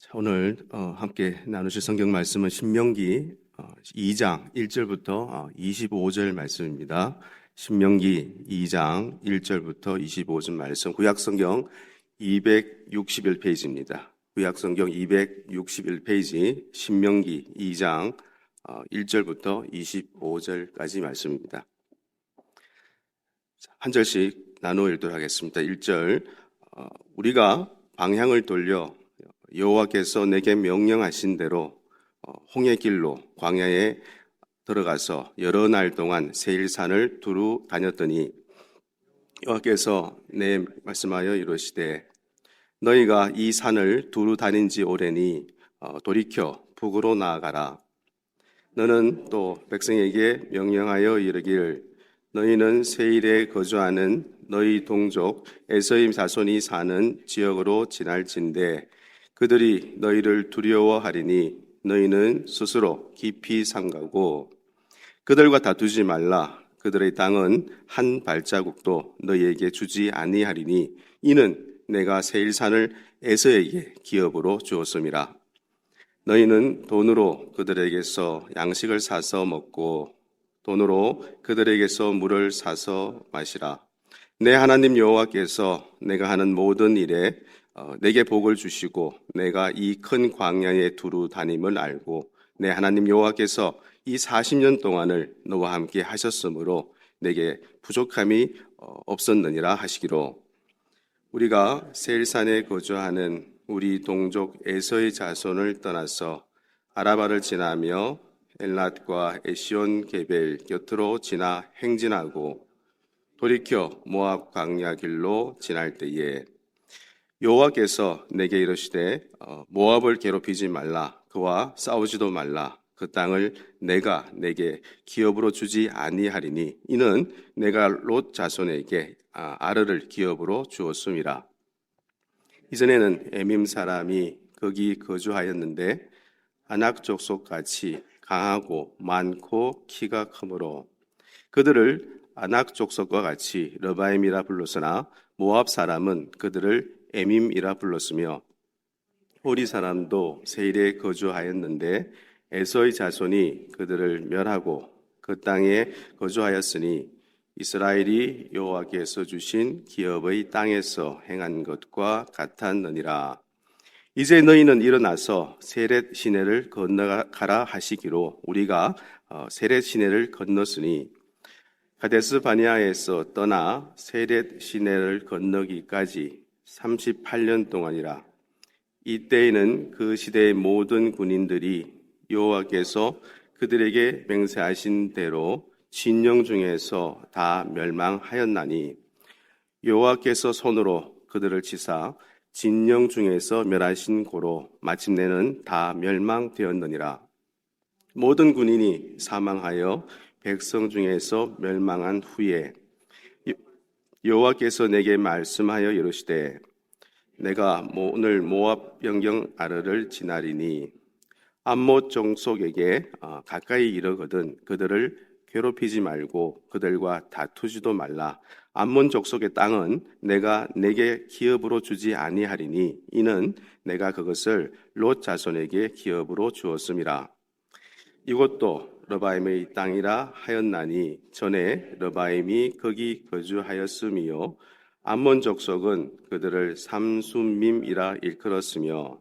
자, 오늘 어, 함께 나누실 성경 말씀은 신명기 어, 2장 1절부터 25절 말씀입니다. 신명기 2장 1절부터 25절 말씀 구약 성경 261페이지입니다. 구약 성경 261페이지 신명기 2장 어, 1절부터 25절까지 말씀입니다. 자, 한 절씩 나누어 읽도록 하겠습니다. 1절 어, 우리가 방향을 돌려 여호와께서 내게 명령하신 대로 어, 홍해 길로 광야에 들어가서 여러 날 동안 세일산을 두루 다녔더니 여호와께서 내 말씀하여 이르시되 너희가 이 산을 두루 다닌 지 오래니 어, 돌이켜 북으로 나아가라. 너는 또 백성에게 명령하여 이르기를 너희는 세일에 거주하는 너희 동족 에서임 자손이 사는 지역으로 지날진대 그들이 너희를 두려워하리니 너희는 스스로 깊이 삼가고 그들과 다투지 말라. 그들의 땅은 한 발자국도 너희에게 주지 아니하리니 이는 내가 세일산을 에서에게 기업으로 주었음이라. 너희는 돈으로 그들에게서 양식을 사서 먹고 돈으로 그들에게서 물을 사서 마시라 내 하나님 여호와께서 내가 하는 모든 일에 어, 내게 복을 주시고 내가 이 큰 광야에 두루 다님을 알고 내 하나님 여호와께서 이 40년 동안을 너와 함께 하셨으므로 내게 부족함이 어, 없었느니라 하시기로. 우리가 세일산에 거주하는 우리 동족 에서의 자손을 떠나서 아라바를 지나며 엘랏과 에시온 게벨 곁으로 지나 행진하고 돌이켜 모압 광야 길로 지날 때에 여호와께서 내게 이르시되 어, 모압을 괴롭히지 말라. 그와 싸우지도 말라. 그 땅을 내가 내게 기업으로 주지 아니하리니 이는 내가 롯 자손에게 아, 아르를 기업으로 주었음이라. 이전에는 에밈 사람이 거기 거주하였는데 아낙 족속 같이 강하고 많고 키가 크므로 그들을 아낙 족속과 같이 러바임이라 불렀으나 모압 사람은 그들을 에밈이라 불렀으며 호리 사람도 세일에 거주하였는데 에서의 자손이 그들을 멸하고 그 땅에 거주하였으니 이스라엘이 여호와께서 주신 기업의 땅에서 행한 것과 같았느니라. 이제 너희는 일어나서 세렛 시내를 건너가라 하시기로 우리가 어, 세렛 시내를 건넜으니 가데스 바니아에서 떠나 세렛 시내를 건너기까지 38년 동안이라 이때에는 그 시대의 모든 군인들이 여호와께서 그들에게 맹세하신 대로 진영 중에서 다 멸망하였나니 여호와께서 손으로 그들을 치사 진영 중에서 멸하신 고로 마침내는 다 멸망되었느니라. 모든 군인이 사망하여 백성 중에서 멸망한 후에 여호와께서 내게 말씀하여 이르시되 내가 오늘 모압 영경 아르를 지나리니 암못 종속에게 어, 가까이 이르거든 그들을 괴롭히지 말고 그들과 다투지도 말라. 암몬 족속의 땅은 내가 내게 기업으로 주지 아니하리니 이는 내가 그것을 롯 자손에게 기업으로 주었음이라. 이것도 러바임의 땅이라 하였나니 전에 러바임이 거기 거주하였으며 암몬 족속은 그들을 삼순밈이라 일컬었으며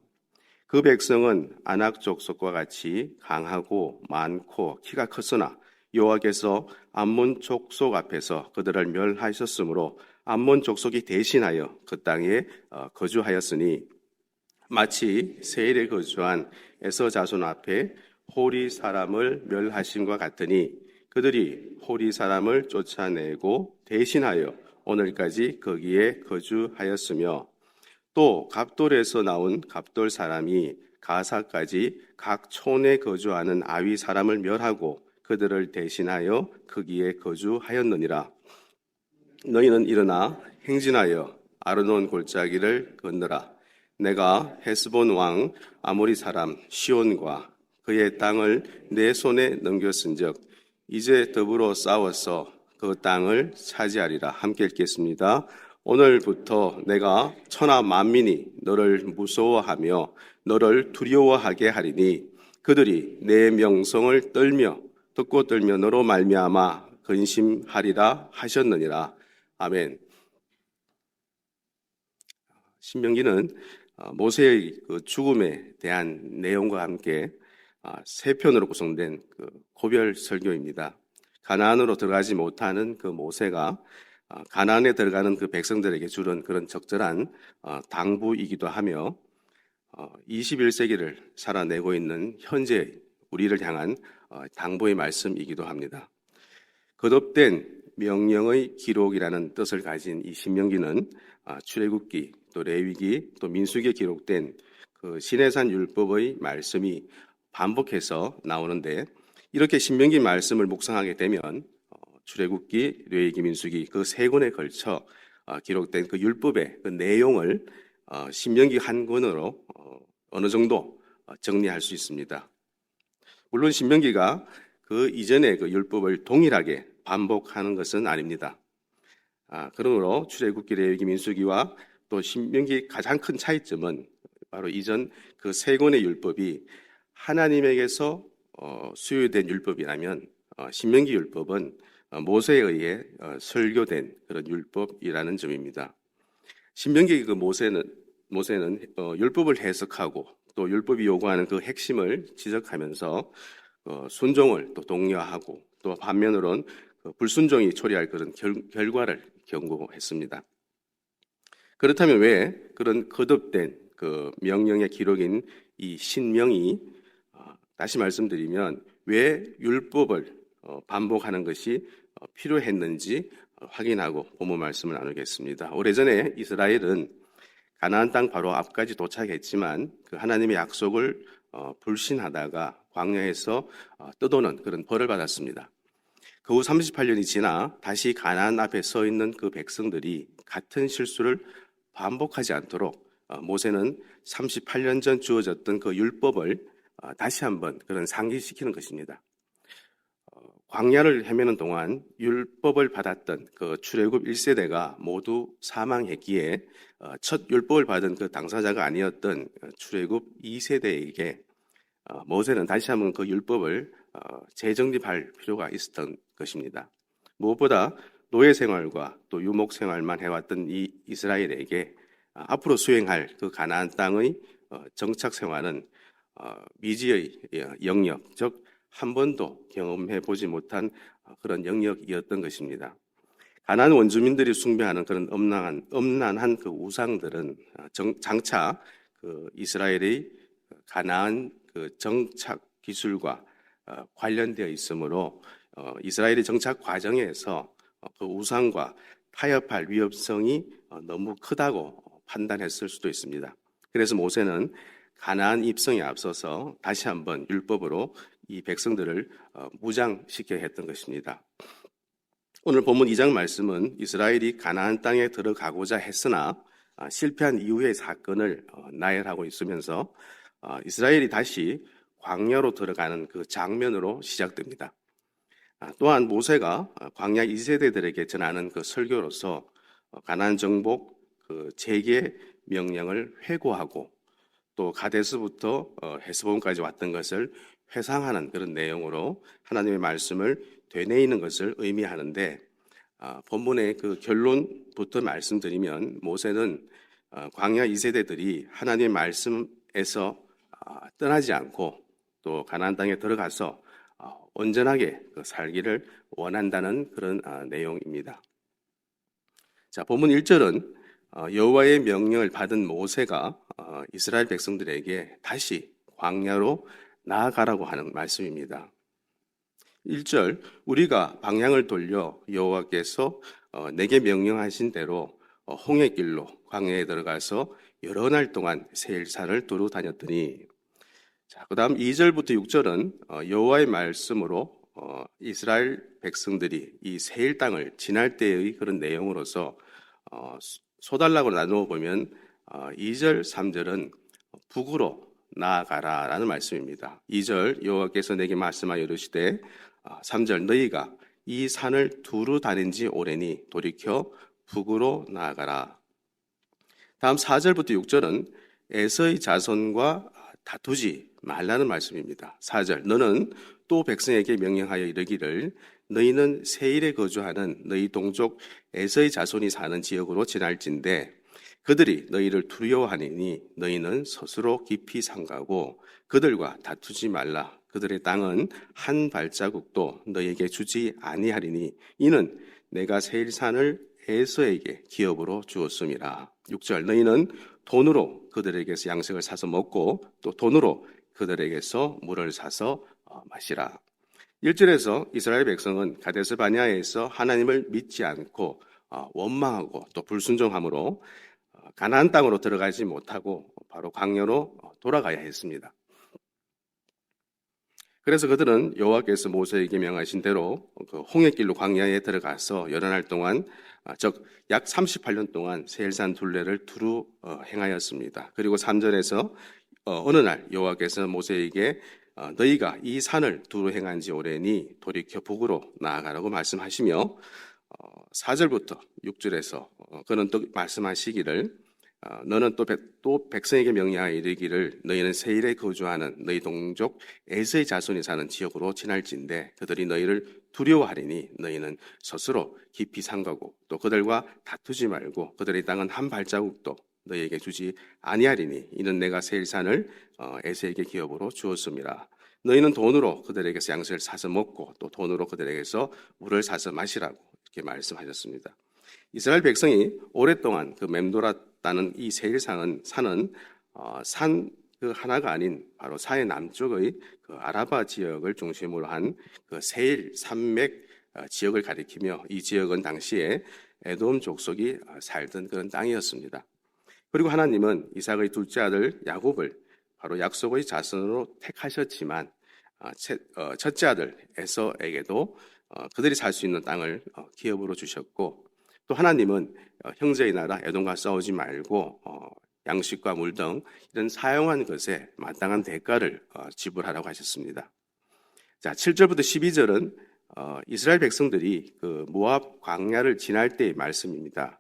그 백성은 아낙 족속과 같이 강하고 많고 키가 컸으나 여호와께서 암몬 족속 앞에서 그들을 멸하셨으므로 암몬 족속이 대신하여 그 땅에 어, 거주하였으니 마치 세일에 거주한 에서 자손 앞에 호리 사람을 멸하신과 같으니 그들이 호리 사람을 쫓아내고 대신하여 오늘까지 거기에 거주하였으며 또 갑돌에서 나온 갑돌 사람이 가사까지 각 촌에 거주하는 아위 사람을 멸하고 그들을 대신하여 거기에 거주하였느니라. 너희는 일어나 행진하여 아르논 골짜기를 건너라. 내가 헤스본 왕 아모리 사람 시온과 그의 땅을 내 손에 넘겼은즉 이제 더불어 싸워서 그 땅을 차지하리라. 함께 읽겠습니다. 오늘부터 내가 천하 만민이 너를 무서워하며 너를 두려워하게 하리니 그들이 내 명성을 떨며 듣고 떨며 너로 말미암아 근심하리라 하셨느니라. 아멘. 신명기는 어, 모세의 그 죽음에 대한 내용과 함께 아, 세 편으로 구성된 그 고별 설교입니다. 가나안으로 들어가지 못하는 그 모세가 아, 가나안에 들어가는 그 백성들에게 주는 그런 적절한 어, 당부이기도 하며 21세기를 살아내고 있는 현재 우리를 향한 어, 당부의 말씀이기도 합니다. 거듭된 명령의 기록이라는 뜻을 가진 이 신명기는 아, 출애굽기, 또 레위기, 또 민수기에 기록된 그 시내산 율법의 말씀이 반복해서 나오는데 이렇게 신명기 말씀을 묵상하게 되면 어, 출애굽기, 레위기, 민수기 그 세 권에 걸쳐 어, 기록된 그 율법의 그 내용을 어, 신명기 한 권으로 어느 정도 정리할 수 있습니다. 물론 신명기가 그 이전의 그 율법을 동일하게 반복하는 것은 아닙니다. 아, 그러므로 출애굽기, 레위기, 민수기와 또 신명기 가장 큰 차이점은 바로 이전 그 세 권의 율법이 하나님에게서 어, 수요된 율법이라면 어, 신명기 율법은 어, 모세에 의해 어, 설교된 그런 율법이라는 점입니다. 신명기 그 모세는 모세는 어, 율법을 해석하고 또 율법이 요구하는 그 핵심을 지적하면서 어, 순종을 또 독려하고 또 반면으로는 그 불순종이 초래할 그런 결, 결과를 경고했습니다. 그렇다면 왜 그런 거듭된 그 명령의 기록인 이 신명이 어, 다시 말씀드리면 왜 율법을 어, 반복하는 것이 어, 필요했는지 확인하고 본문 말씀을 나누겠습니다. 오래전에 이스라엘은 가나안 땅 바로 앞까지 도착했지만 그 하나님의 약속을 불신하다가 광야에서 떠도는 그런 벌을 받았습니다. 그 후 38년이 지나 다시 가나안 앞에 서 있는 그 백성들이 같은 실수를 반복하지 않도록 어, 모세는 38년 전 주어졌던 그 율법을 어, 다시 한번 그런 상기시키는 것입니다. 어, 광야를 헤매는 동안 율법을 받았던 그 출애굽 1세대가 모두 사망했기에 첫 율법을 받은 그 당사자가 아니었던 출애굽 2세대에게 모세는 다시 한번 그 율법을 재정립할 필요가 있었던 것입니다. 무엇보다 노예 생활과 또 유목 생활만 해왔던 이 이스라엘에게 아, 앞으로 수행할 그 가나안 땅의 어, 정착 생활은 어, 미지의 영역, 즉 한 번도 경험해 보지 못한 어, 그런 영역이었던 것입니다. 가나안 원주민들이 숭배하는 그런 엄난한 엄난한 그 우상들은 장차 그 이스라엘의 가나안 그 정착 기술과 관련되어 있으므로 이스라엘의 정착 과정에서 어, 그 우상과 타협할 위협성이 어, 너무 크다고 판단했을 수도 있습니다. 그래서 모세는 가나안 입성에 앞서서 다시 한번 율법으로 이 백성들을 어, 무장시켜야 했던 것입니다. 오늘 본문 2장 말씀은 이스라엘이 가나안 땅에 들어가고자 했으나 실패한 이후의 사건을 나열하고 있으면서 이스라엘이 다시 광야로 들어가는 그 장면으로 시작됩니다. 아, 또한 모세가 광야 2세대들에게 전하는 그 설교로서 어, 가난 정복 그 재개 명령을 회고하고 또 가데스부터 어, 헤스본까지 왔던 것을 회상하는 그런 내용으로 하나님의 말씀을 되뇌이는 것을 의미하는데 아, 본문의 그 결론부터 말씀드리면 모세는 어, 광야 2세대들이 하나님의 말씀에서 아, 떠나지 않고 또 가나안 땅에 들어가서 온전하게 그 살기를 원한다는 그런 아, 내용입니다. 자, 본문 1절은 어, 여호와의 명령을 받은 모세가 어, 이스라엘 백성들에게 다시 광야로 나아가라고 하는 말씀입니다. 1절 우리가 방향을 돌려 여호와께서 어, 내게 명령하신 대로 홍해 길로 광야에 들어가서 여러 날 동안 세일산을 두루 다녔더니 자, 그다음 2절부터 6절은 어, 여호와의 말씀으로 어, 이스라엘 백성들이 이 세일 땅을 지날 때의 그런 내용으로서 어, 소달락으로 나누어 보면 2절, 3절은 북으로 나아가라 라는 말씀입니다. 2절 여호와께서 내게 말씀하여 이르시되 3절 너희가 이 산을 두루 다닌 지 오래니 돌이켜 북으로 나아가라. 다음 4절부터 6절은 에서의 자손과 다투지 말라는 말씀입니다. 4절 너는 또 백성에게 명령하여 이르기를 너희는 세일에 거주하는 너희 동족 에서의 자손이 사는 지역으로 지날진대. 그들이 너희를 두려워하니니 너희는 스스로 깊이 상가고 그들과 다투지 말라. 그들의 땅은 한 발자국도 너희에게 주지 아니하리니 이는 내가 세일산을 에서에게 기업으로 주었음이라. 6절 너희는 돈으로 그들에게서 양식을 사서 먹고 또 돈으로 그들에게서 물을 사서 어, 마시라. 1절에서 이스라엘 백성은 가데스 바니아에서 하나님을 믿지 않고 어, 원망하고 또 불순종함으로 어, 가나안 땅으로 들어가지 못하고 바로 광야로 돌아가야 했습니다. 그래서 그들은 여호와께서 모세에게 명하신 대로 그 홍해길로 광야에 들어가서 여러 날 동안 아, 즉약 38년 동안 세일산 둘레를 두루 어, 행하였습니다. 그리고 3절에서 어느 날 여호와께서 모세에게 어, 너희가 이 산을 두루 행한 지 오래니 돌이켜 북으로 나아가라고 말씀하시며 4절부터 6절에서 어, 그는 또 말씀하시기를 어, 너는 또, 백, 또 백성에게 명령하여 이르기를 너희는 세일에 거주하는 너희 동족 에서의 자손이 사는 지역으로 지날진대 그들이 너희를 두려워하리니 너희는 스스로 깊이 상가고 또 그들과 다투지 말고 그들의 땅은 한 발자국도 너희에게 주지 아니하리니 이는 내가 세일산을 어, 에서에게 기업으로 주었음이라 너희는 돈으로 그들에게서 양식을 사서 먹고 또 돈으로 그들에게서 물을 사서 마시라고 이렇게 말씀하셨습니다. 이스라엘 백성이 오랫동안 그 맴돌았다는 이 세일산은 산은 어, 산 그 하나가 아닌 바로 사해 남쪽의 그 아라바 지역을 중심으로 한 그 세일 산맥 어, 지역을 가리키며 이 지역은 당시에 에돔 족속이 어, 살던 그런 땅이었습니다. 그리고 하나님은 이삭의 둘째 아들 야곱을 바로 약속의 자손으로 택하셨지만 어, 어, 첫째 아들 에서에게도 어, 그들이 살 수 있는 땅을 기업으로 주셨고 또 하나님은 형제의 나라 에돔과 싸우지 말고 양식과 물 등 이런 사용한 것에 마땅한 대가를 지불하라고 하셨습니다. 자, 7절부터 12절은 이스라엘 백성들이 그 모압 광야를 지날 때의 말씀입니다.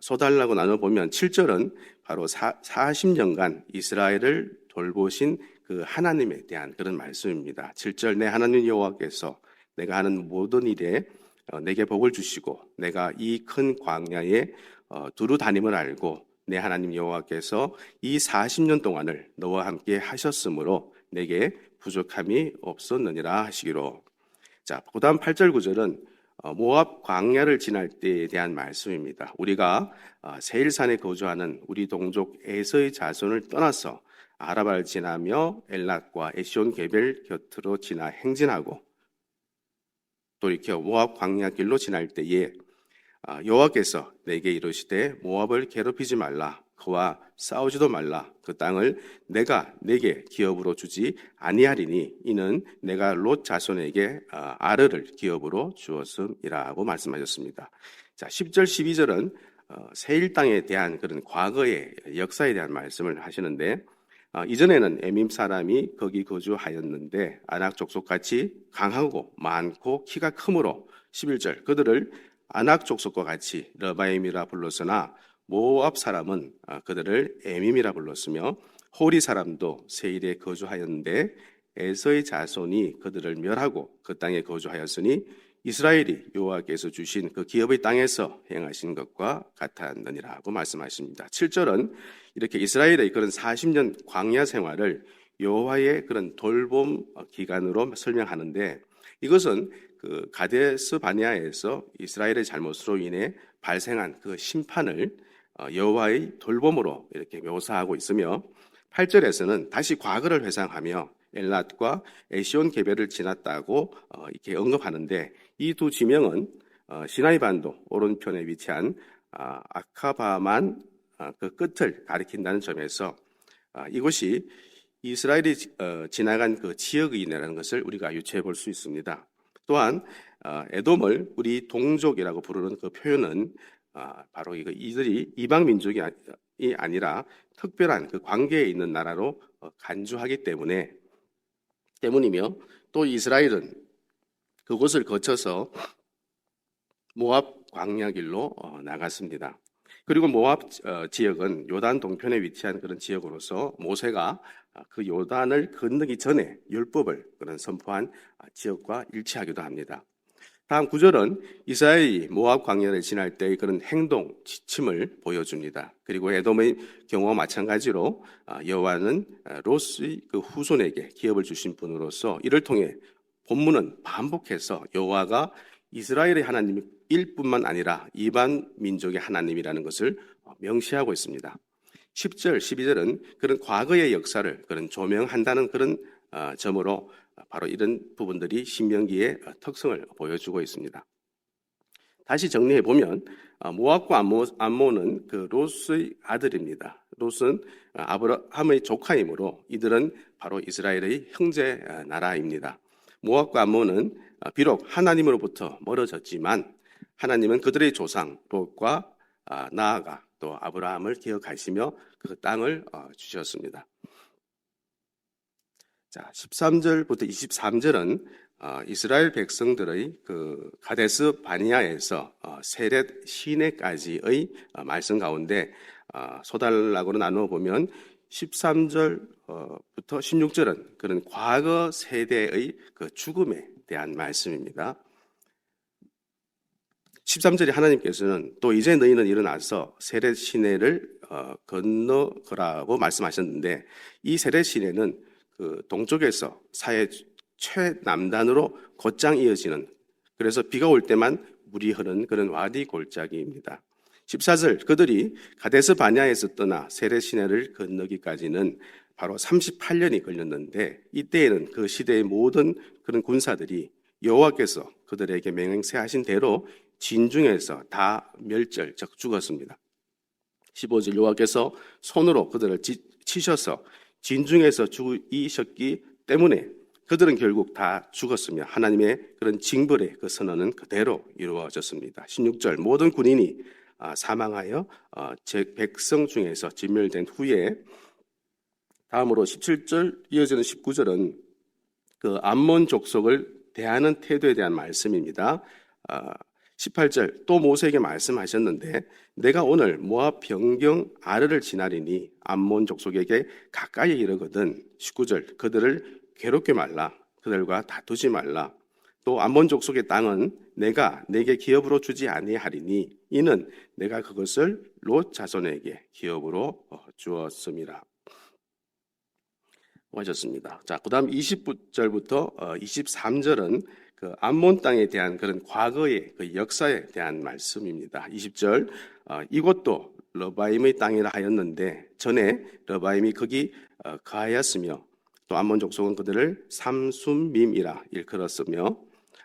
소달라고 나눠보면 7절은 바로 40년간 이스라엘을 돌보신 그 하나님에 대한 그런 말씀입니다. 7절 내 하나님 여호와께서 내가 하는 모든 일에 어, 내게 복을 주시고 내가 이 큰 광야에 어, 두루 다님을 알고 내 하나님 여호와께서 이 40년 동안을 너와 함께 하셨으므로 내게 부족함이 없었느니라 하시기로. 자, 그다음 8절 9절은 어, 모압 광야를 지날 때에 대한 말씀입니다. 우리가 어, 세일산에 거주하는 우리 동족 에서의 자손을 떠나서 아라바를 지나며 엘랏과 에시온 게벨 곁으로 지나 행진하고 돌이켜 모압 광야 길로 지날 때에 어, 여호와께서 내게 이르시되 모압을 괴롭히지 말라 그와 싸우지도 말라. 그 땅을 내가 내게 기업으로 주지 아니하리니 이는 내가 롯 자손에게 어, 아르를 기업으로 주었음이라고 말씀하셨습니다. 자, 10절 12절은 어, 세일 땅에 대한 그런 과거의 역사에 대한 말씀을 하시는데 어, 이전에는 에밈 사람이 거기 거주하였는데 아낙 족속 같이 강하고 많고 키가 크므로 11절 그들을 아낙 족속과 같이 러바임이라 불렀으나 모압 사람은 아, 그들을 에밈이라 불렀으며 호리 사람도 세일에 거주하였는데 에서의 자손이 그들을 멸하고 그 땅에 거주하였으니 이스라엘이 여호와께서 주신 그 기업의 땅에서 행하신 것과 같았느니라고 말씀하십니다. 7절은 이렇게 이스라엘의 그런 40년 광야 생활을 여호와의 그런 돌봄 기간으로 설명하는데 이것은 그 가데스 바니아에서 이스라엘의 잘못으로 인해 발생한 그 심판을 어, 여호와의 돌봄으로 이렇게 묘사하고 있으며 8절에서는 다시 과거를 회상하며 엘랏과 에시온 개별을 지났다고 어, 이렇게 언급하는데 이 두 지명은 어, 시나이 반도 오른편에 위치한 아, 아카바만 그 끝을 가리킨다는 점에서 이곳이 이스라엘이 지나간 그 지역이라는 것을 우리가 유추해 볼 수 있습니다. 또한 에돔을 우리 동족이라고 부르는 그 표현은 아, 바로 이거 이들이 이방 민족이 아니라 특별한 그 관계에 있는 나라로 어, 간주하기 때문에 때문이며 또 이스라엘은 그곳을 거쳐서 모압 광야길로 어, 나갔습니다. 그리고 모압 어, 지역은 요단 동편에 위치한 그런 지역으로서 모세가 아, 그 요단을 건너기 전에 율법을 그런 선포한 아, 지역과 일치하기도 합니다. 다음 구절은 이스라엘이 모압 광야를 지날 때의 그런 행동 지침을 보여줍니다. 그리고 에돔의 경우와 마찬가지로 아, 여호와는 아, 롯의 그 후손에게 기업을 주신 분으로서 이를 통해 본문은 반복해서 여호와가 이스라엘의 하나님 일 뿐만 아니라 이반 민족의 하나님이라는 것을 어, 명시하고 있습니다. 10절, 12절은 그런 과거의 역사를 그런 조명한다는 그런 어, 점으로 바로 이런 부분들이 신명기의 어, 특성을 보여주고 있습니다. 다시 정리해 보면 어, 모압과 암모, 암모는 그 롯의 아들입니다. 롯은 아브라함의 조카이므로 이들은 바로 이스라엘의 형제 어, 나라입니다. 모압과 암모는 어, 비록 하나님으로부터 멀어졌지만 하나님은 그들의 조상 롯과 아, 나아가 또 아브라함을 기억하시며 그 땅을 어, 주셨습니다. 자, 13절부터 23절은 어, 이스라엘 백성들의 그 가데스 바니아에서 어, 세렛 시내까지의 어, 말씀 가운데 어, 소달락으로 나누어 보면 13절부터 16절은 그런 과거 세대의 그 죽음에 대한 말씀입니다. 13절에 하나님께서는 또 이제 너희는 일어나서 세렛 시내를 어, 건너거라고 말씀하셨는데 이 세렛 시내는 그 동쪽에서 사해 최남단으로 곧장 이어지는 그래서 비가 올 때만 물이 흐르는 그런 와디 골짜기입니다. 14절 그들이 가데스 바냐에서 떠나 세렛 시내를 건너기까지는 바로 38년이 걸렸는데 이때에는 그 시대의 모든 그런 군사들이 여호와께서 그들에게 맹세하신 대로 진중에서 다 멸절 즉 죽었습니다. 15절 여호와께서 손으로 그들을 지- 치셔서 진중에서 죽이셨기 때문에 그들은 결국 다 죽었으며 하나님의 그런 징벌의 그 선언은 그대로 이루어졌습니다. 16절 모든 군인이 아, 사망하여 어, 제 백성 중에서 진멸된 후에 다음으로 17절 이어지는 19절은 그 암몬 족속을 대하는 태도에 대한 말씀입니다. 아, 18절 또 모세에게 말씀하셨는데 내가 오늘 모압 변경 아르를 지나리니 암몬 족속에게 가까이 이르거든 19절 그들을 괴롭게 말라 그들과 다투지 말라 또 암몬 족속의 땅은 내가 내게 기업으로 주지 아니하리니 이는 내가 그것을 롯 자손에게 기업으로 어, 주었음이라 하셨습니다. 자, 그다음 20절부터 23절은 그 암몬 땅에 대한 그런 과거의 그 역사에 대한 말씀입니다. 20절 어, 이곳도 러바임의 땅이라 하였는데 전에 러바임이 거기 어, 거하였으며 또 암몬 족속은 그들을 삼순밈이라 일컬었으며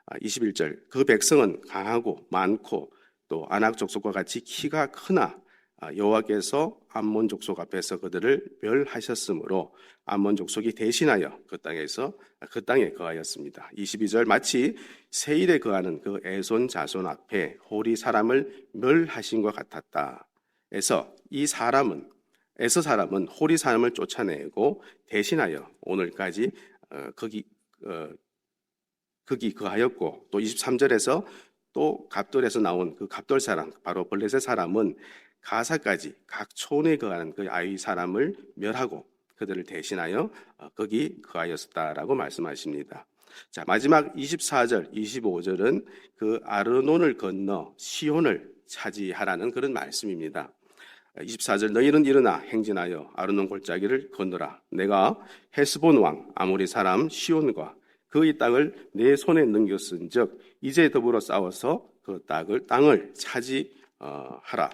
아, 21절 그 백성은 강하고 많고 또 아낙 족속과 같이 키가 크나 아, 여호와께서 암몬 족속 앞에서 그들을 멸하셨으므로 암몬 족속이 대신하여 그 땅에서 그 땅에 거하였습니다. 22절 마치 세일에 거하는 그 에손 자손 앞에 호리 사람을 멸하신 것 같았다. 에서 이 사람은 에서 사람은 호리 사람을 쫓아내고 대신하여 오늘까지 어, 거기 어, 거기 거하였고 또 23절에서 또 갑돌에서 나온 그 갑돌 사람 바로 블레셋 사람은 가사까지 각 촌에 거하는 그 아이 사람을 멸하고 그들을 대신하여 어, 거기 거하였다라고 말씀하십니다. 자 마지막 24절, 25절은 그 아르논을 건너 시온을 차지하라는 그런 말씀입니다. 24절 너희는 일어나 행진하여 아르논 골짜기를 건너라. 내가 헤스본 왕 아모리 사람 시온과 그의 땅을 내 손에 넘겼은즉 이제 더불어 싸워서 그 땅을 땅을 차지하라.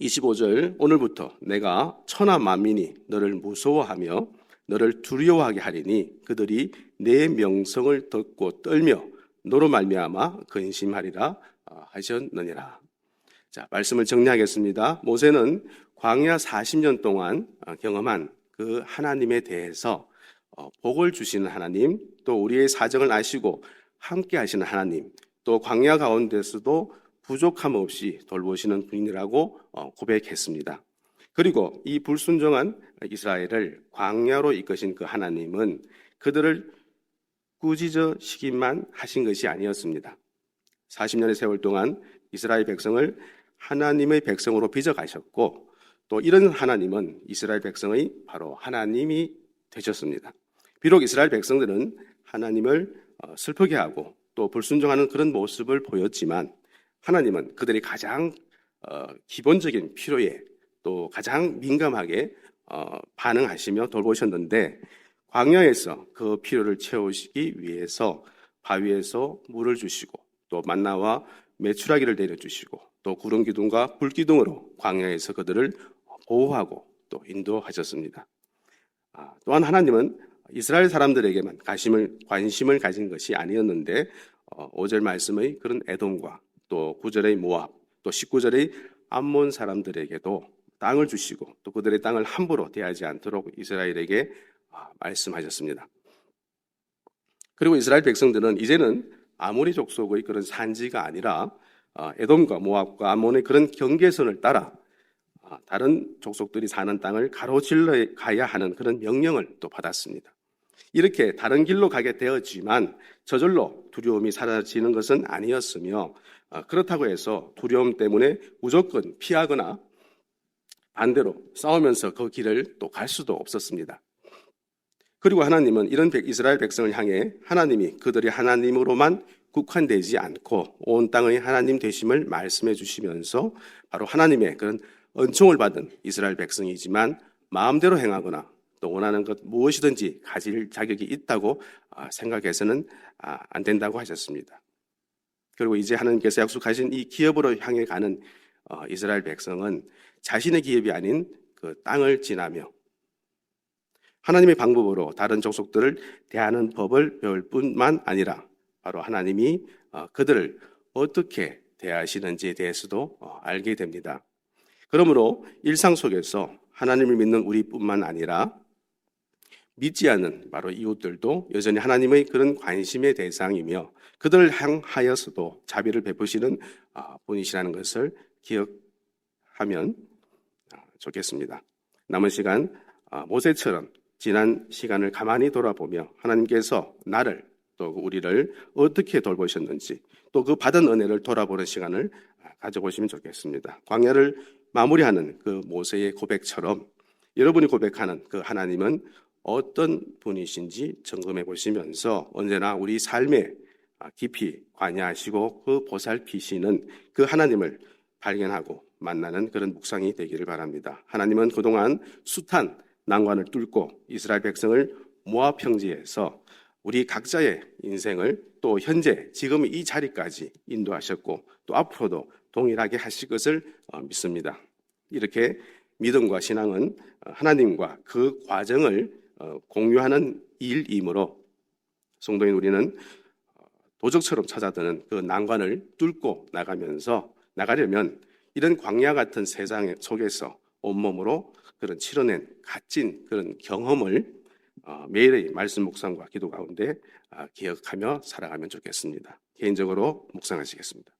25절 오늘부터 내가 천하 만민이 너를 무서워하며 너를 두려워하게 하리니 그들이 내 명성을 듣고 떨며 너로 말미암아 근심하리라 아, 하셨느니라. 자, 말씀을 정리하겠습니다. 모세는 광야 40년 동안 어, 경험한 그 하나님에 대해서 어, 복을 주시는 하나님, 또 우리의 사정을 아시고 함께 하시는 하나님, 또 광야 가운데서도 부족함 없이 돌보시는 분이라고 어, 고백했습니다. 그리고 이 불순종한 이스라엘을 광야로 이끄신 그 하나님은 그들을 꾸짖으시기만 하신 것이 아니었습니다. 40년의 세월 동안 이스라엘 백성을 하나님의 백성으로 빚어가셨고 또 이런 하나님은 이스라엘 백성의 바로 하나님이 되셨습니다. 비록 이스라엘 백성들은 하나님을 어, 슬프게 하고 또 불순종하는 그런 모습을 보였지만 하나님은 그들이 가장 어, 기본적인 필요에 또 가장 민감하게 어, 반응하시며 돌보셨는데 광야에서 그 필요를 채우시기 위해서 바위에서 물을 주시고 또 만나와 메추라기를 내려주시고 또 구름 기둥과 불 기둥으로 광야에서 그들을 보호하고 또 인도하셨습니다. 아, 또한 하나님은 이스라엘 사람들에게만 관심을, 관심을 가진 것이 아니었는데 어, 5절 말씀의 그런 에돔과 또 9절의 모압 또 19절의 암몬 사람들에게도 땅을 주시고 또 그들의 땅을 함부로 대하지 않도록 이스라엘에게 아, 말씀하셨습니다. 그리고 이스라엘 백성들은 이제는 아모리 족속의 그런 산지가 아니라 아, 에돔과 모압과 암몬의 그런 경계선을 따라 아, 다른 족속들이 사는 땅을 가로질러 가야 하는 그런 명령을 또 받았습니다. 이렇게 다른 길로 가게 되었지만 저절로 두려움이 사라지는 것은 아니었으며 아, 그렇다고 해서 두려움 때문에 무조건 피하거나 반대로 싸우면서 그 길을 또 갈 수도 없었습니다. 그리고 하나님은 이런 백- 이스라엘 백성을 향해 하나님이 그들이 하나님으로만 국한되지 않고 온 땅의 하나님 되심을 말씀해 주시면서 바로 하나님의 그런 은총을 받은 이스라엘 백성이지만 마음대로 행하거나 또 원하는 것 무엇이든지 가질 자격이 있다고 아, 생각해서는 아, 안 된다고 하셨습니다. 그리고 이제 하나님께서 약속하신 이 기업으로 향해 가는 어, 이스라엘 백성은 자신의 기업이 아닌 그 땅을 지나며 하나님의 방법으로 다른 족속들을 대하는 법을 배울 뿐만 아니라 바로 하나님이 어, 그들을 어떻게 대하시는지에 대해서도 어, 알게 됩니다. 그러므로 일상 속에서 하나님을 믿는 우리뿐만 아니라 믿지 않는 바로 이웃들도 여전히 하나님의 그런 관심의 대상이며 그들을 향하여서도 자비를 베푸시는 아, 분이시라는 것을 기억하면 아, 좋겠습니다. 남은 시간 아, 모세처럼 지난 시간을 가만히 돌아보며 하나님께서 나를 또 우리를 어떻게 돌보셨는지 또 그 받은 은혜를 돌아보는 시간을 아, 가져보시면 좋겠습니다. 광야를 마무리하는 그 모세의 고백처럼 여러분이 고백하는 그 하나님은 어떤 분이신지 점검해 보시면서 언제나 우리 삶에 아, 깊이 관여하시고 그 보살피시는 그 하나님을 발견하고 만나는 그런 묵상이 되기를 바랍니다. 하나님은 그동안 숱한 난관을 뚫고 이스라엘 백성을 모압 평지에서 우리 각자의 인생을 또 현재 지금 이 자리까지 인도하셨고 또 앞으로도 동일하게 하실 것을 어, 믿습니다. 이렇게 믿음과 신앙은 어, 하나님과 그 과정을 어, 공유하는 일이므로 성도인 우리는 어, 도적처럼 찾아드는 그 난관을 뚫고 나가면서 나가려면 이런 광야 같은 세상 속에서 온몸으로 그런 치러낸 값진 그런 경험을 어, 매일의 말씀 묵상과 기도 가운데 아, 기억하며 살아가면 좋겠습니다. 개인적으로 묵상하시겠습니다.